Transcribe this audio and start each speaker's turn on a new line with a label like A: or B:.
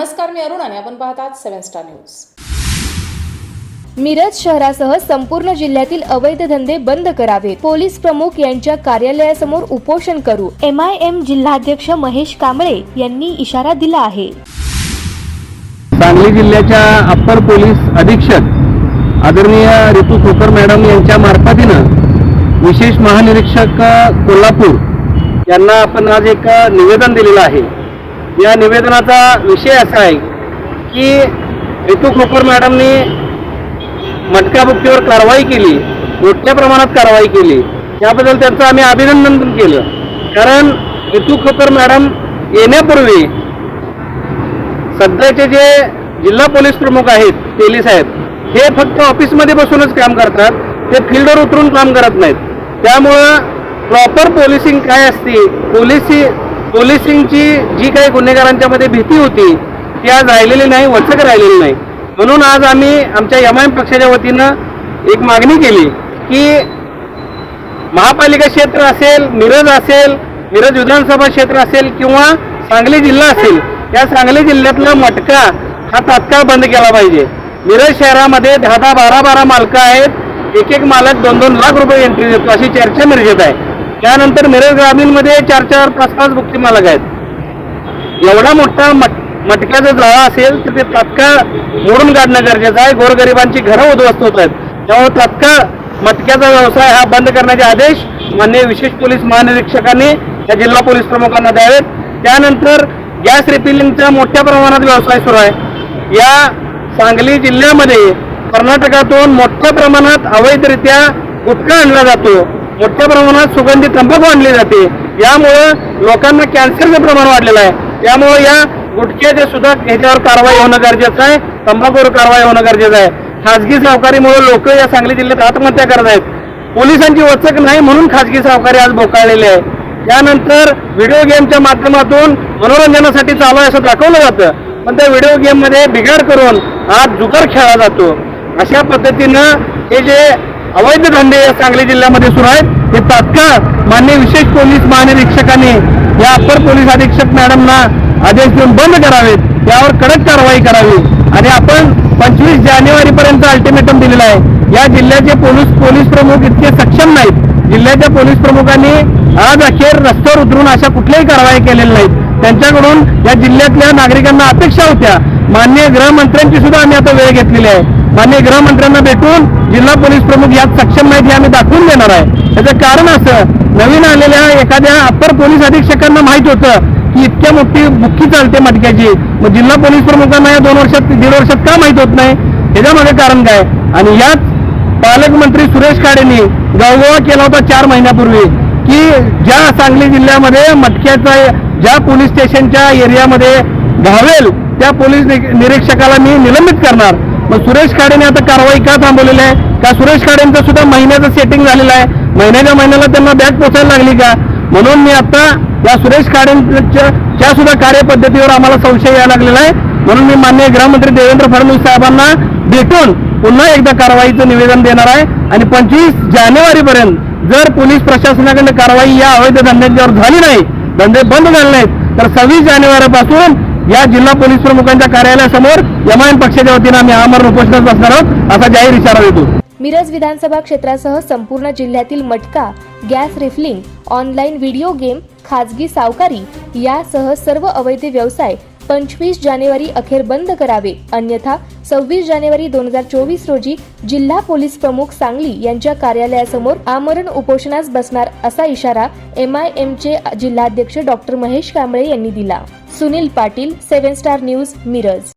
A: नमस्कार मी अरुण आणि आपण पाहतात सेव्हन स्टार न्यूज.
B: मिरज शहरासह संपूर्ण जिल्ह्यातील अवैध धंदे बंद करावेत. पोलीस प्रमुख यांच्या कार्यालयासमोर उपोषण करू. एम आय एम जिल्हाध्यक्ष महेश कांबळे यांनी इशारा दिला आहे.
C: सांगली जिल्ह्याच्या अप्पर पोलीस अधीक्षक आदरणीय ऋतू खोकर मॅडम यांच्या मार्फतीनं विशेष महानिरीक्षक कोल्हापूर यांना आपण आज एक निवेदन दिलेलं आहे. या निवेदनाचा विषय असा आहे की रितू खोपर मॅडमनी मटकाबुक्कीवर कारवाई केली मोठ्या प्रमाणात कारवाई केली. याबद्दल त्यांचं आम्ही अभिनंदन पण केलं. कारण रितू खोपर मॅडम येण्यापूर्वी सध्याचे जे जिल्हा पोलीस प्रमुख आहेत तेली साहेब हे फक्त ऑफिसमध्ये बसूनच काम करतात. ते फील्डवर उतरून काम करत नाहीत. त्यामुळं प्रॉपर पोलिसिंग काय असते पोलिसी पोलिसिंगची जी काही गुन्हेगारांच्या मध्ये भीती होती ती आज राहिलेली नाही वचक राहिलेली नाही. म्हणून आज आम्ही आमच्या एम आय एम पक्षाच्या वतीनं एक मागणी केली की महापालिका क्षेत्र असेल मिरज असेल मिरज विधानसभा क्षेत्र असेल किंवा सांगली जिल्हा असेल या सांगली जिल्ह्यातला मटका हा तात्काळ बंद केला पाहिजे. मिरज शहरामध्ये दहा दहा बारा बारा मालकं आहेत एक एक मालक दोन दोन लाख रुपये एंट्री देतो अशी चर्चा मिरजेत आहे. त्यानंतर मिरज ग्रामीणमध्ये चार चार पाच पाच मुक्ती मालक आहेत. एवढा मोठा मट मटक्याचा जाळा असेल तर ते तात्काळ मोडून काढणं गरजेचं आहे. गोरगरिबांची घरं उद्ध्वस्त होत आहेत. त्यामुळे तात्काळ मटक्याचा व्यवसाय हा बंद करण्याचे आदेश मान्य विशेष पोलीस महानिरीक्षकांनी या जिल्हा पोलीस प्रमुखांना द्यावेत. त्यानंतर गॅस रिफिलिंगचा मोठ्या प्रमाणात व्यवसाय सुरू आहे. या सांगली जिल्ह्यामध्ये कर्नाटकातून मोठ्या प्रमाणात अवैधरित्या गुटखा आणला जातो. मोठ्या प्रमाणात सुगंधी तंबाखू आणली जाते. यामुळं लोकांना कॅन्सरचं प्रमाण वाढलेलं आहे. त्यामुळे या गुटख्याचे सुद्धा ह्याच्यावर कारवाई होणं गरजेचं आहे तंबाखूवर कारवाई होणं गरजेचं आहे. खाजगी सावकारीमुळे लोक या सांगली जिल्ह्यात आत्महत्या करत आहेत. पोलिसांची वचक नाही म्हणून खाजगी सावकारी आज बोकाळलेले आहे त्यानंतर व्हिडिओ गेमच्या माध्यमातून मनोरंजनासाठी चालू आहे असं दाखवलं जातं. पण त्या व्हिडिओ गेममध्ये बिघाड करून आज जुगार खेळला जातो. अशा पद्धतीनं हे जे अवैध धंदे या सांगली जिल्ह्यामध्ये सुरू आहेत. हे तात्काळ मान्य विशेष पोलीस महानिरीक्षकांनी या अप्पर पोलीस अधीक्षक मॅडमना आदेश देऊन बंद करावेत. यावर कडक कारवाई करावी. आणि आपण पंचवीस जानेवारी पर्यंत अल्टिमेटम दिलेला आहे. या जिल्ह्याचे पोलीस पोलीस प्रमुख इतके सक्षम नाहीत. जिल्ह्याच्या पोलीस प्रमुखांनी आज अखेर रस्त्यावर उतरून अशा कुठल्याही कारवाई केलेल्या नाहीत. त्यांच्याकडून या जिल्ह्यातल्या नागरिकांना अपेक्षा होत्या. मान्य गृहमंत्र्यांची सुद्धा आम्ही आता वेळ घेतलेली आहे. मान्य गृहमंत्र्यांना भेटून जिल्हा पोलीस प्रमुख यात सक्षम नाहीत हे आम्ही दाखवून देणार आहे. त्याचं कारण असं नवीन आलेल्या एखाद्या अप्पर पोलीस अधीक्षकांना माहीत होतं की इतक्या मोठी बुक्की चालते मटक्याची. मग जिल्हा पोलीस प्रमुखांना या दोन वर्षात दीड वर्षात का माहीत होत नाही? ह्याच्यामागे कारण काय? आणि याच पालकमंत्री सुरेश खाडेंनी गवगवा केला होता चार महिन्यापूर्वी की ज्या सांगली जिल्ह्यामध्ये मटक्याचा ज्या पोलीस स्टेशनच्या एरियामध्ये घावेल त्या पोलीस निरीक्षकाला मी निलंबित करणार. मग सुरेश खाडेने आता कारवाई का थांबवलेली आहे? का सुरेश खाडेंचं सुद्धा महिन्याचं सेटिंग झालेलं आहे? महिन्याच्या महिन्याला त्यांना बॅग पोचायला लागली का? म्हणून मी आता या सुरेश खाडेंच्या सुद्धा कार्यपद्धतीवर आम्हाला संशय यायला लागलेला आहे. म्हणून मी माननीय गृहमंत्री देवेंद्र फडणवीस साहेबांना भेटून पुन्हा एकदा कारवाईचं निवेदन देणार आहे. आणि पंचवीस जानेवारीपर्यंत जर पोलीस प्रशासनाकडनं कारवाई या अवैध धंद्यांच्यावर झाली नाही धंदे बंद झाले नाहीत तर सव्वीस जानेवारीपासून या जिल्हा पोलीस प्रमुखांच्या कार्यालयासमोर यमायन पक्षाच्या वतीनं आम्ही आमरण उपोषणात बसणार आहोत असा जाहीर इशारा देतो.
B: मिरज विधानसभा क्षेत्रासह संपूर्ण जिल्ह्यातील मटका gas refilling online video game खाजगी सावकारी यासह सर्व अवैध व्यवसाय पंचवीस जानेवारी अखेर बंद करावे. अन्यथा सव्वीस जानेवारी दोन हजार चोवीस रोजी जिल्हा पोलीस प्रमुख सांगली यांच्या कार्यालयासमोर आमरण उपोषणास बसणार असा इशारा एम आय एमचे जिल्हाध्यक्ष डॉक्टर महेश कांबळे यांनी दिला. Sunil Patil seven star news Miraj.